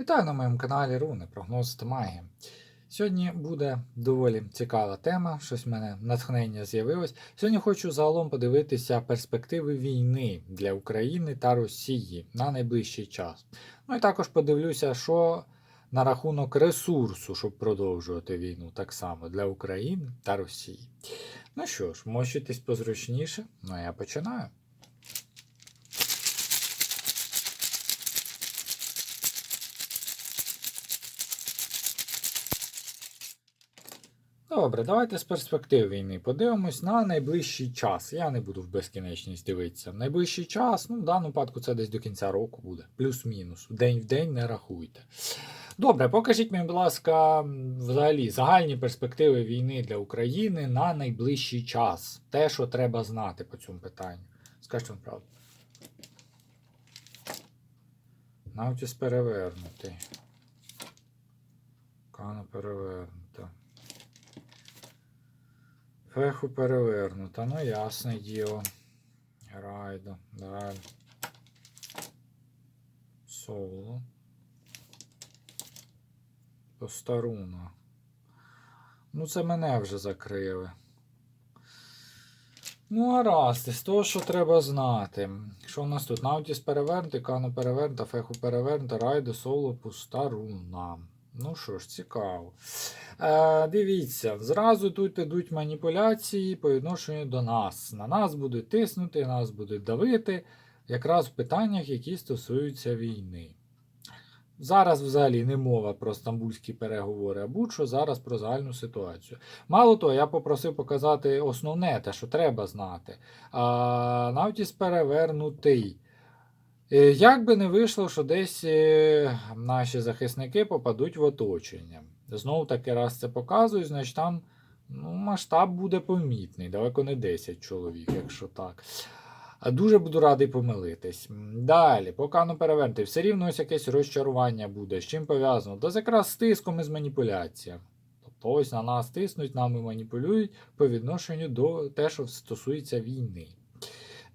Вітаю на моєму каналі Руни, прогноз та магія. Сьогодні буде доволі цікава тема, щось в мене натхнення з'явилось. Сьогодні хочу загалом подивитися перспективи війни для України та Росії на найближчий час. Ну і також подивлюся, що на рахунок ресурсу, щоб продовжувати війну, так само для України та Росії. Ну що ж, мощитись позручніше, ну я починаю. Добре, давайте з перспектив війни подивимось на найближчий час. Я не буду в безкінечність дивитися. Найближчий час, ну, в даному випадку це десь до кінця року буде. Плюс-мінус. День в день не рахуйте. Добре, покажіть мені, будь ласка, взагалі загальні перспективи війни для України на найближчий час. Те, що треба знати по цьому питанню. Скажіть вам правду. Навтіс перевернутий. Кана перевернута. Феху перевернута, ну ясне діло. Райдо, далі. Соло. Постаруна. Ну, це мене вже закрили. Ну, гаразд, з того, що треба знати. Що у нас тут? Наутіс перевернутий, Кано перевернута, Феху перевернута, Райдо, Соло, пуста руна. Ну що ж, цікаво. Е, Дивіться, зразу тут ідуть маніпуляції по відношенню до нас. На нас будуть тиснути, нас будуть давити, якраз в питаннях, які стосуються війни. Зараз взагалі не мова про стамбульські переговори, а будь-що зараз про загальну ситуацію. Мало того, я попросив показати основне, те, що треба знати. А, Навтіс перевернутий. Е, Як би не вийшло, що десь е, наші захисники попадуть в оточення. Знову таки раз це показую, значить там ну, масштаб буде помітний, далеко не 10 чоловік, якщо так. Дуже буду радий помилитись. Далі, по кану перевернути, все рівно ось якесь розчарування буде. З чим пов'язано? Та якраз з тиском і з маніпуляціями. Тобто ось на нас тиснуть, нами маніпулюють по відношенню до те, що стосується війни.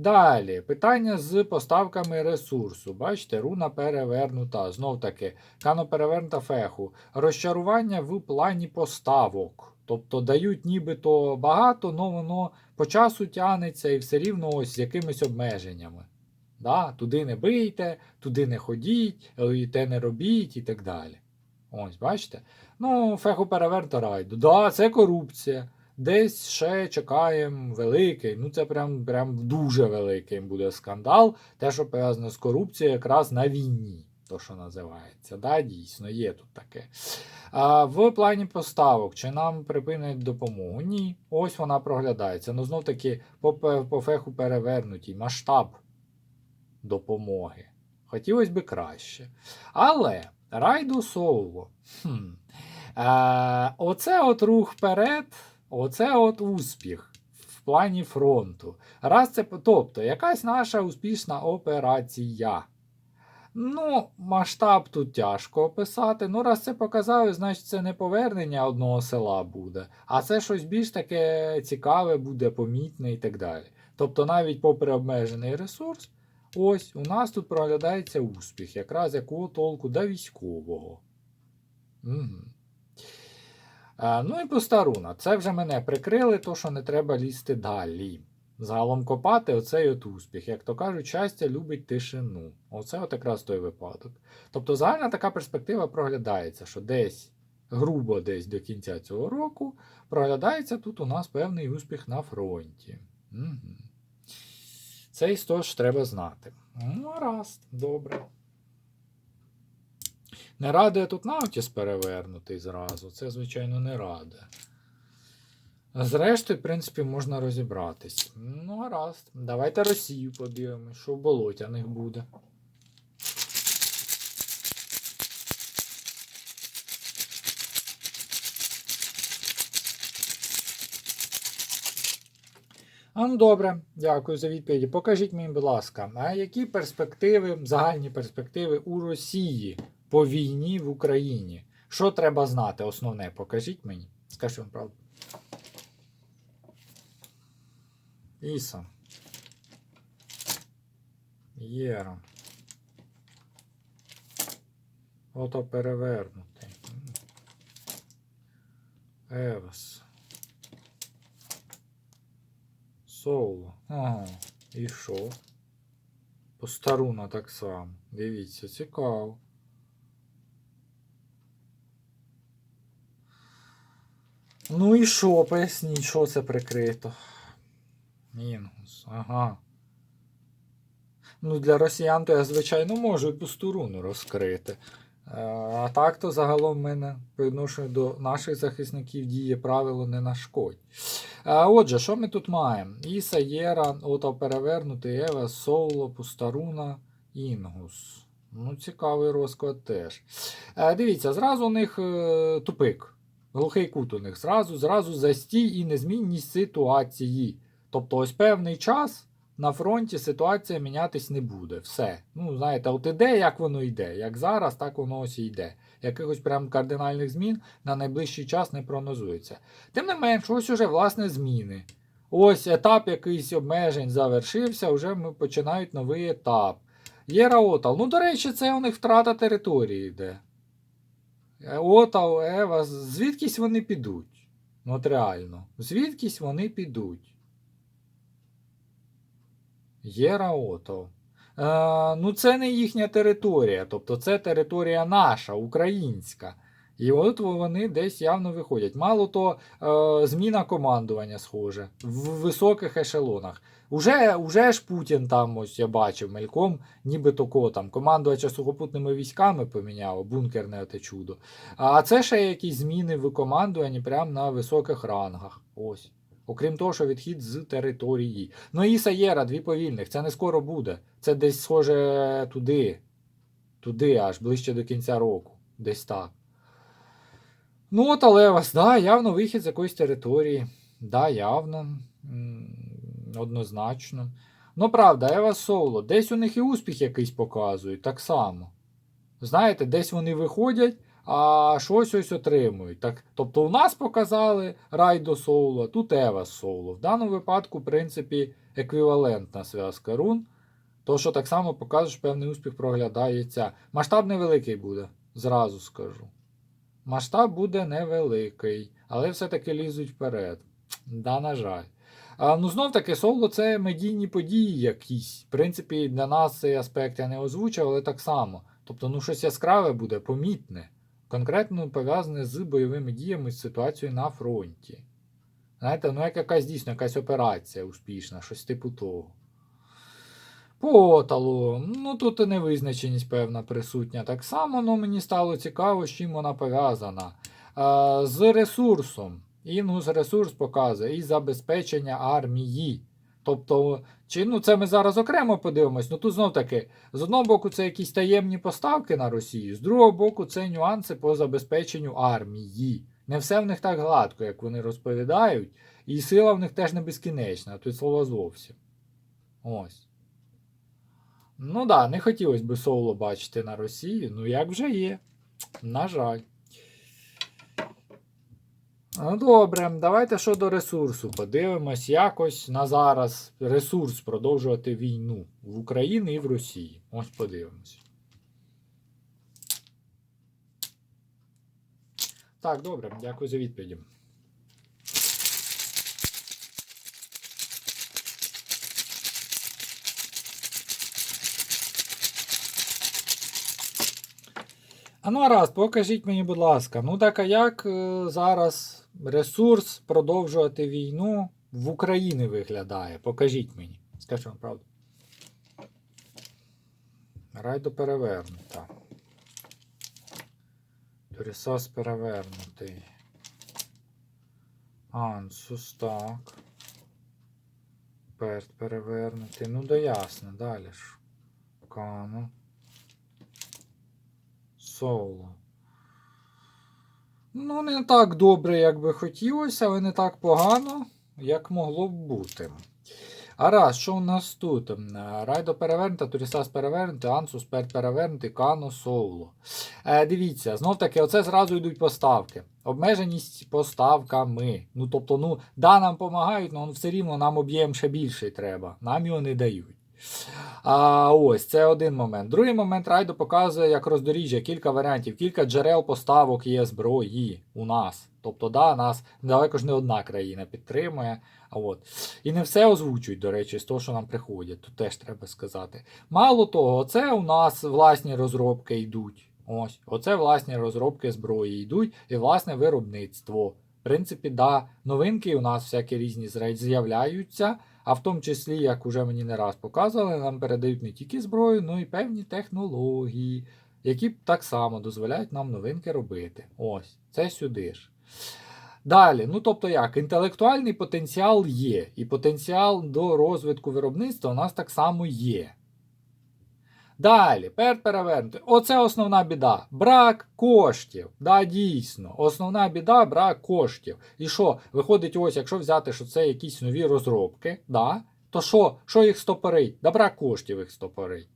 Далі, питання з поставками ресурсу. Бачите, руна перевернута. Знов таки, кано перевернута феху. Розчарування в плані поставок. Тобто дають нібито багато, але воно по часу тягнеться і все рівно ось з якимись обмеженнями. Да? Туди не бийте, туди не ходіть, і те не робіть і так далі. Ось, бачите? Ну, феху перевернута райду. Да, це корупція. Десь ще чекаємо великий, ну це прям, прям дуже великий буде скандал. Те, що пов'язано з корупцією, якраз на війні, то що називається. Да, Дійсно, є тут таке. А, В плані поставок, чи нам припинять допомогу? Ні. Ось вона проглядається. Ну, знов таки, по, по феху перевернутій масштаб допомоги. Хотілося б краще. Але райду соло. Хм. Е, оце от рух вперед. Оце от успіх в плані фронту. Раз це, тобто, якась наша успішна операція. Ну, масштаб тут тяжко описати. Ну, раз це показали, значить це не повернення одного села буде, а це щось більш таке цікаве буде, помітне і так далі. Тобто, навіть попри обмежений ресурс, ось у нас тут проглядається успіх, якраз якого толку до військового. Угу. А, ну і постаруна. Це вже мене прикрили, то що не треба лізти далі. Загалом копати оцей от успіх. Як то кажуть, щастя любить тишину. Оце от якраз той випадок. Тобто загальна така перспектива проглядається, що десь, грубо десь до кінця цього року, проглядається тут у нас певний успіх на фронті. Угу. Це того ж треба знати. Ну, гаразд, добре. Не радує тут навтіс перевернутий зразу. Це, звичайно, не радує. Зрештою, в принципі, можна розібратись. Ну, гаразд. Давайте Росію подивимось, що в болотяних буде. А ну добре, дякую за відповіді. Покажіть мені, будь ласка, а які перспективи, загальні перспективи у Росії по війні в Україні? Що треба знати? Основне, покажіть мені. Скажіть вам правду. Іса. Єра. Ото перевернутий. Евас. Соло. Ага. І що? Постаруна так само. Дивіться, цікаво. Ну і що, поясніть, що це прикрито? Інгус, ага. Ну, для росіян то я, звичайно, можу і пусту руну розкрити. Е, А так то загалом в мене по відношенню до наших захисників діє правило не нашкодь. Е, Отже, що ми тут маємо? Іса, Єра, Ото перевернутий, Ева, Соуло, Пустаруна, Інгус. Ну, цікавий розклад теж. Е, Дивіться, зразу у них тупик. Глухий кут у них. Зразу, зразу застій і незмінність ситуації. Тобто, ось певний час на фронті ситуація мінятись не буде. Все. Ну, знаєте, от іде, як воно йде. Як зараз, так воно ось і йде. Якихось прям кардинальних змін на найближчий час не прогнозується. Тим не менш, ось уже власне зміни. Ось етап якийсь обмежень завершився, вже ми починають новий етап. Є Раотал. Ну, до речі, це у них втрата території йде. Е, Отал, Ева, звідкись вони підуть? От реально. Звідкись вони підуть. Єра Отал. Е, ну, це не їхня територія, тобто це територія наша, українська. І от вони десь явно виходять. Мало то е, зміна командування схоже в високих ешелонах. Уже, уже ж Путін там, ось я бачив мельком, нібито ко там командувача сухопутними військами поміняв, бункерне те чудо. А це ще якісь зміни в командуванні прямо на високих рангах. Ось. Окрім того, що відхід з території. Ну і Саєра, дві повільних, це не скоро буде. Це десь схоже туди. Туди, аж ближче до кінця року. Десь так. Ну, от Алевас, да, явно вихід з якоїсь території. Да, явно. Однозначно. Ну, правда, Ева Соло, десь у них і успіх якийсь показують, так само. Знаєте, десь вони виходять, а щось ось отримують. Так, тобто, у нас показали Райдо Соло, тут Ева Соло. В даному випадку, в принципі, еквівалентна зв'язка рун. То, що так само показує, що певний успіх проглядається. Масштаб невеликий буде, зразу скажу. Масштаб буде невеликий, але все-таки лізуть вперед. Да, на жаль. А, ну, знов таки, соло це медійні події якісь. В принципі, для нас цей аспект я не озвучив, але так само. Тобто, ну, щось яскраве буде, помітне. Конкретно пов'язане з бойовими діями, з ситуацією на фронті. Знаєте, ну як якась дійсно якась операція успішна, щось типу того. По ну тут і невизначеність певна присутня. Так само ну, мені стало цікаво, з чим вона пов'язана. З ресурсом. Інгус ресурс показує і забезпечення армії. Тобто, чи, ну це ми зараз окремо подивимось, ну тут знов таки, з одного боку, це якісь таємні поставки на Росію, з другого боку, це нюанси по забезпеченню армії. Не все в них так гладко, як вони розповідають, і сила в них теж не безкінечна, тут слова зовсім. Ось. Ну да, не хотілося б соло бачити на Росії, ну як вже є. На жаль. Ну, добре, давайте щодо ресурсу. Подивимось, якось на зараз ресурс продовжувати війну в Україні і в Росії. Ось подивимось. Так, добре, дякую за відповіді. А ну раз, покажіть мені, будь ласка, ну так а як е, зараз ресурс продовжувати війну в Україні виглядає? Покажіть мені. Скажіть вам правду. Райдо перевернута. Турісос перевернутий. Ансус, так. Перт перевернутий. Ну да ясно, далі ж. Кано. Соло. Ну, не так добре, як би хотілося, але не так погано, як могло б бути. А раз, що у нас тут? Райдо перевернута, Турісас перевернутий, Ансус пер перевернутий, Кано, Соуло. Е, дивіться, знов таки, оце зразу йдуть поставки. Обмеженість поставками. Ну, тобто, ну, да, нам допомагають, але все рівно нам об'єм ще більший треба. Нам його не дають. А ось це один момент. Другий момент райду показує як роздоріжжя, кілька варіантів, кілька джерел поставок є зброї у нас. Тобто, да, нас далеко ж не одна країна підтримує. А от. І не все озвучують, до речі, з того, що нам приходять. Тут теж треба сказати. Мало того, це у нас власні розробки йдуть. Ось, оце власні розробки зброї йдуть і власне виробництво. В принципі, да, новинки у нас всякі різні з'являються, а в тому числі, як уже мені не раз показували, нам передають не тільки зброю, але й певні технології, які так само дозволяють нам новинки робити. Ось, це сюди ж. Далі, ну тобто як, інтелектуальний потенціал є, і потенціал до розвитку виробництва у нас так само є. Далі, пер перевернути. Оце основна біда. Брак коштів. Да, дійсно. Основна біда брак коштів. І що? Виходить, ось, якщо взяти, що це якісь нові розробки, да, то що? Що їх стопорить? Да брак коштів їх стопорить.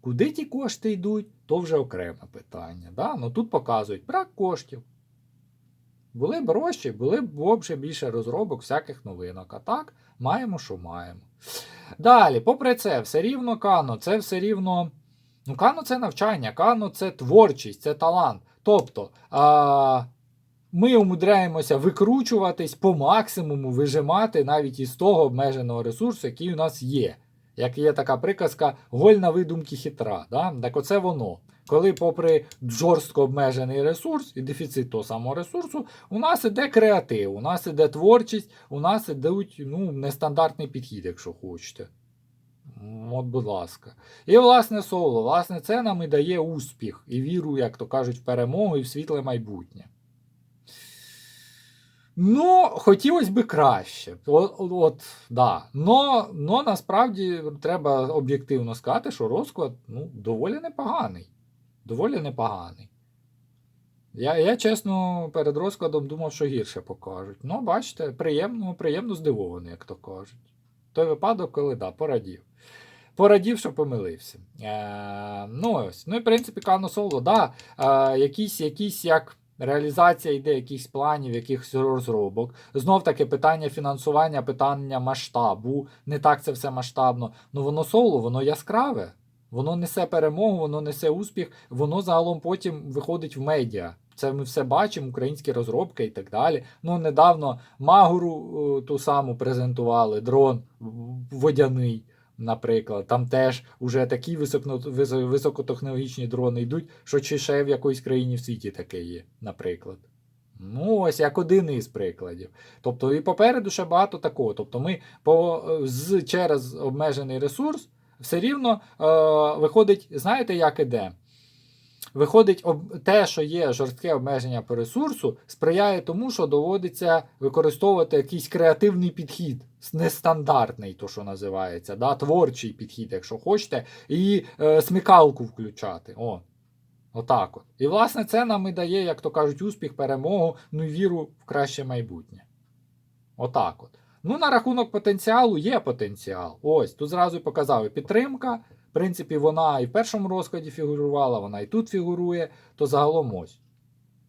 Куди ті кошти йдуть, то вже окреме питання. Да? Ну тут показують брак коштів. Були б гроші, були б більше розробок, всяких новинок. А так, маємо, що маємо. Далі, попри це, все рівно Кано, це все рівно. Ну, Кано це навчання, Кано це творчість, це талант. Тобто а, ми умудряємося викручуватись по максимуму, вижимати навіть із того обмеженого ресурсу, який у нас є. Як є така приказка, гольна видумки хитра. Да? Так оце воно. Коли, попри жорстко обмежений ресурс і дефіцит того самого ресурсу, у нас іде креатив, у нас іде творчість, у нас ідуть ну, нестандартний підхід, якщо хочете. От, будь ласка. І, власне, соло, власне, це нам і дає успіх і віру, як то кажуть, в перемогу і в світле майбутнє. Ну, хотілося б краще. От, от да. Но, но насправді треба об'єктивно сказати, що розклад ну, доволі непоганий. Доволі непоганий. Я, я чесно, перед розкладом думав, що гірше покажуть. Ну, бачите, приємно, приємно здивований, як то кажуть. Той випадок, коли да, порадів. Порадів, що помилився. Е, ну, ось. Ну і в принципі, Кано Соло, да, е, якісь, якісь як реалізація йде якихось планів, якихось розробок. Знов таки питання фінансування, питання масштабу. Не так це все масштабно. Ну воно соло, воно яскраве. Воно несе перемогу, воно несе успіх, воно загалом потім виходить в медіа. Це ми все бачимо, українські розробки і так далі. Ну, недавно Магуру е, ту саму презентували, дрон водяний, наприклад. Там теж уже такі високотехнологічні дрони йдуть, що чи ще в якоїсь країні в світі таке є, наприклад. Ну, ось як один із прикладів. Тобто, і попереду ще багато такого. Тобто, ми по, з, через обмежений ресурс все рівно е, виходить, знаєте, як іде? Виходить, об, те, що є жорстке обмеження по ресурсу, сприяє тому, що доводиться використовувати якийсь креативний підхід, нестандартний, то що називається, да? творчий підхід, якщо хочете, і е, смикалку включати. О, отак от. І власне це нам і дає, як то кажуть, успіх, перемогу, ну і віру в краще майбутнє. Отак от. Ну, на рахунок потенціалу є потенціал. Ось, тут зразу показав і підтримка. В принципі, вона і в першому розкладі фігурувала, вона і тут фігурує, то загалом ось.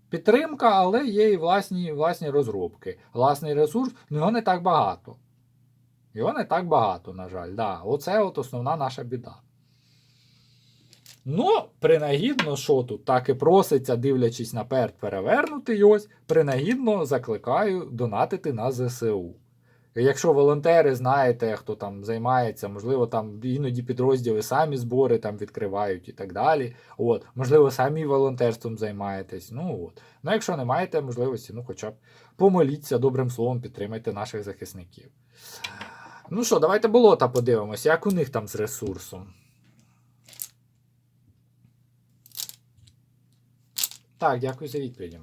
Підтримка, але є і власні, власні розробки. Власний ресурс, ну його не так багато. Його не так багато, на жаль. Да. Оце от основна наша біда. Ну, принагідно, що тут так і проситься, дивлячись наперед перевернути ось, принагідно закликаю донатити на ЗСУ. Якщо волонтери знаєте, хто там займається, можливо, там іноді підрозділи самі збори там відкривають і так далі. От, можливо, самі волонтерством займаєтесь. Ну от. Ну, якщо не маєте можливості, ну хоча б помоліться добрим словом, підтримайте наших захисників. Ну що, давайте болота подивимося, як у них там з ресурсом. Так, дякую за відповіді.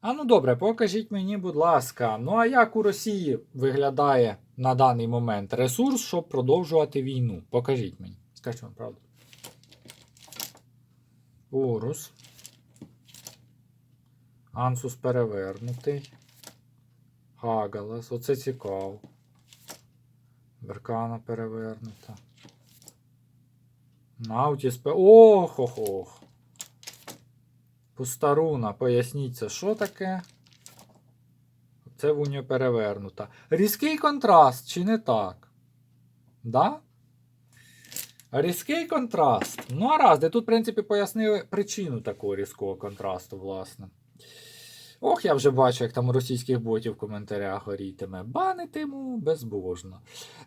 А ну добре, покажіть мені, будь ласка. Ну а як у Росії виглядає на даний момент ресурс, щоб продовжувати війну? Покажіть мені. Скажіть вам правду. Орус. Ансус перевернутий. Хагалас. Оце цікаво. Беркана перевернута. Наутіс пе. Ох ох. Поясніть, це що таке? Це в унію перевернута. Різкий контраст, чи не так? Да? Різкий контраст. Ну, а раз, де тут, в принципі, пояснили причину такого різкого контрасту, власне. Ох, я вже бачу, як там російських ботів в коментарях горітиме. Банитиму безбожно.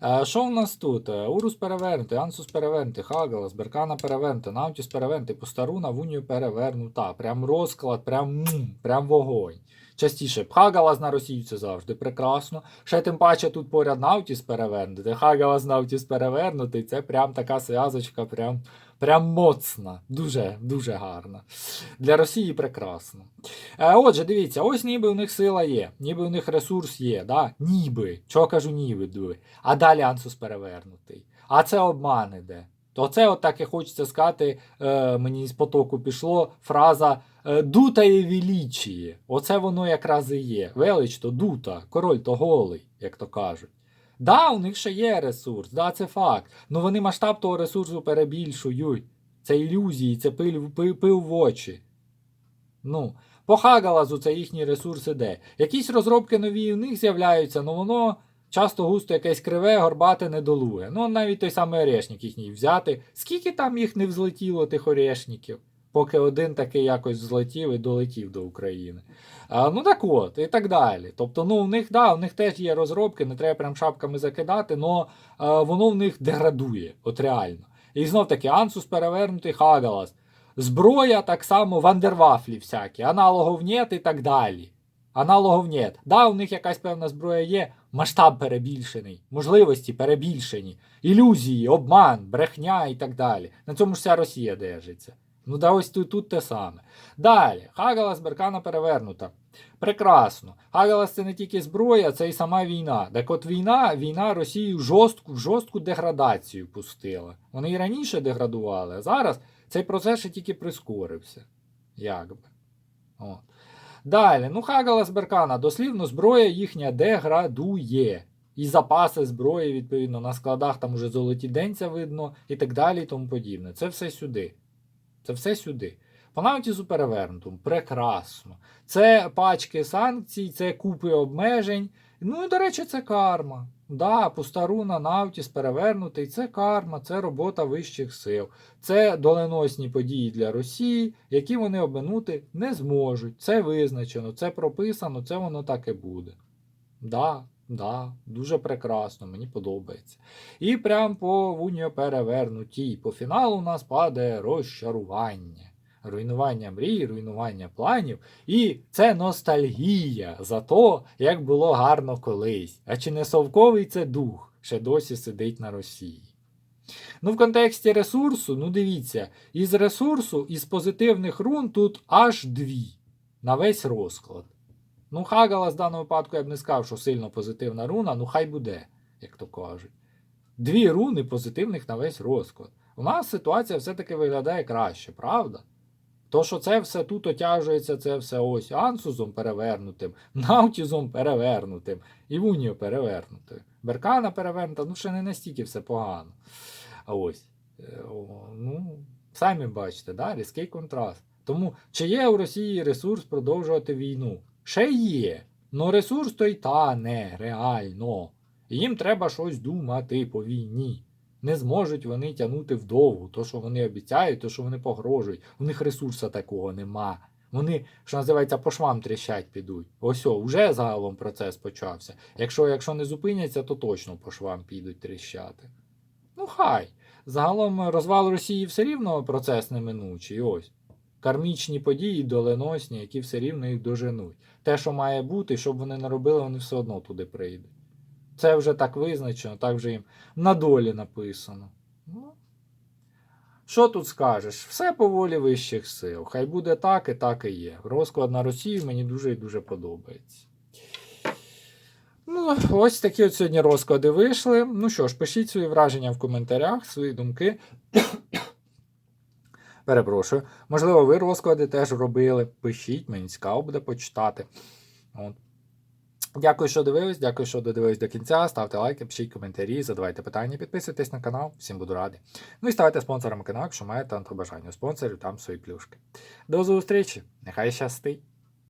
Е, що в нас тут? Е, Урус перевернути, Ансус перевернути, Хагалас, Беркана перевернути, Наутіс перевернути, Пустаруна, Вунію перевернута. Прям розклад, прям, прям вогонь. Частіше, Хагалас на Росію це завжди прекрасно. Ще тим паче тут поряд Наутіс перевернути. Хагалас Наутіс перевернутий. Це прям така зв'язочка, прям, прям моцна. Дуже, дуже гарна. Для Росії прекрасно. Е, отже, дивіться, ось ніби у них сила є, ніби у них ресурс є. Да? Ніби. Чого кажу ніби, диви. А далі Ансус перевернутий. А це обман іде. То це от так і хочеться сказати, е, мені з потоку пішло фраза дута і величіє. Оце воно якраз і є. Велич то дута, король то голий, як то кажуть. Да, у них ще є ресурс, да, це факт. Ну вони масштаб того ресурсу перебільшують. Це ілюзії, це пил, пил, в очі. Ну, по Хагалазу це їхній ресурс іде. Якісь розробки нові у них з'являються, але воно часто густо якесь криве, горбате, недолуге. Ну, навіть той самий орешник їхній взяти. Скільки там їх не взлетіло, тих орешників, поки один такий якось взлетів і долетів до України. А, ну так от, і так далі. Тобто, ну, у них, да, у них теж є розробки, не треба прям шапками закидати, але воно в них деградує, от реально. І знов таки, Ансус перевернутий Хагалас. Зброя так само вандервафлі всякі, аналогов нет і так далі. Аналогов нет. Да, у них якась певна зброя є, масштаб перебільшений, можливості перебільшені, ілюзії, обман, брехня і так далі. На цьому ж вся Росія держиться. Ну да ось тут, тут те саме. Далі, Хагалас Беркана перевернута. Прекрасно. Хагалас це не тільки зброя, це і сама війна. Так от війна, війна Росію в жорстку, в жорстку деградацію пустила. Вони і раніше деградували, а зараз цей процес ще тільки прискорився. Якби. От. Далі, ну Хагалас Беркана, дослівно, зброя їхня деградує. І запаси зброї, відповідно, на складах там уже золоті денця видно і так далі, і тому подібне. Це все сюди. Це все сюди. По Наутізу перевернутому. Прекрасно. Це пачки санкцій, це купи обмежень. Ну і, до речі, це карма. Да, Пустаруна, Навтіс перевернутий, це карма, це робота вищих сил. Це доленосні події для Росії, які вони обминути не зможуть. Це визначено, це прописано, це воно так і буде. Да, да, дуже прекрасно, мені подобається. І прям по вуньо перевернутій. По фіналу у нас падає розчарування. Руйнування мрій, руйнування планів, і це ностальгія за то, як було гарно колись. А чи не совковий це дух ще досі сидить на Росії? Ну, в контексті ресурсу, ну дивіться, із ресурсу, із позитивних рун тут аж дві на весь розклад. Ну, Хагала з даного випадку я б не сказав, що сильно позитивна руна, ну хай буде, як то кажуть. Дві руни позитивних на весь розклад. У нас ситуація все-таки виглядає краще, правда? То, що це все тут отяжується, це все ось ансузом перевернутим, наутізом перевернутим, і вуніо перевернутим. Беркана перевернута, ну ще не настільки все погано. А ось, е, ну, самі бачите, да, різкий контраст. Тому чи є у Росії ресурс продовжувати війну? Ще є. Но ресурс той та не реально. Їм треба щось думати по війні. Не зможуть вони тягнути вдовгу, то, що вони обіцяють, то, що вони погрожують. У них ресурсу такого нема. Вони, що називається, по швам тріщать підуть. Ось, о, вже загалом процес почався. Якщо, якщо не зупиняться, то точно по швам підуть тріщати. Ну, хай. Загалом розвал Росії все рівно процес неминучий. Ось. Кармічні події доленосні, які все рівно їх доженуть. Те, що має бути, щоб вони не робили, вони все одно туди прийдуть. Це вже так визначено, так вже їм на долі написано. Ну, що тут скажеш? Все по волі вищих сил. Хай буде так і так і є. Розклад на Росію мені дуже і дуже подобається. Ну, ось такі от сьогодні розклади вийшли. Ну що ж, пишіть свої враження в коментарях, свої думки. Перепрошую. Можливо, ви розклади теж робили. Пишіть, мені цікаво буде почитати. От. Дякую, що дивились, дякую, що додивились до кінця. Ставте лайки, пишіть коментарі, задавайте питання, підписуйтесь на канал, всім буду радий. Ну і ставайте спонсорами каналу, якщо маєте бажання. У спонсорів там свої плюшки. До зустрічі! Нехай щастить!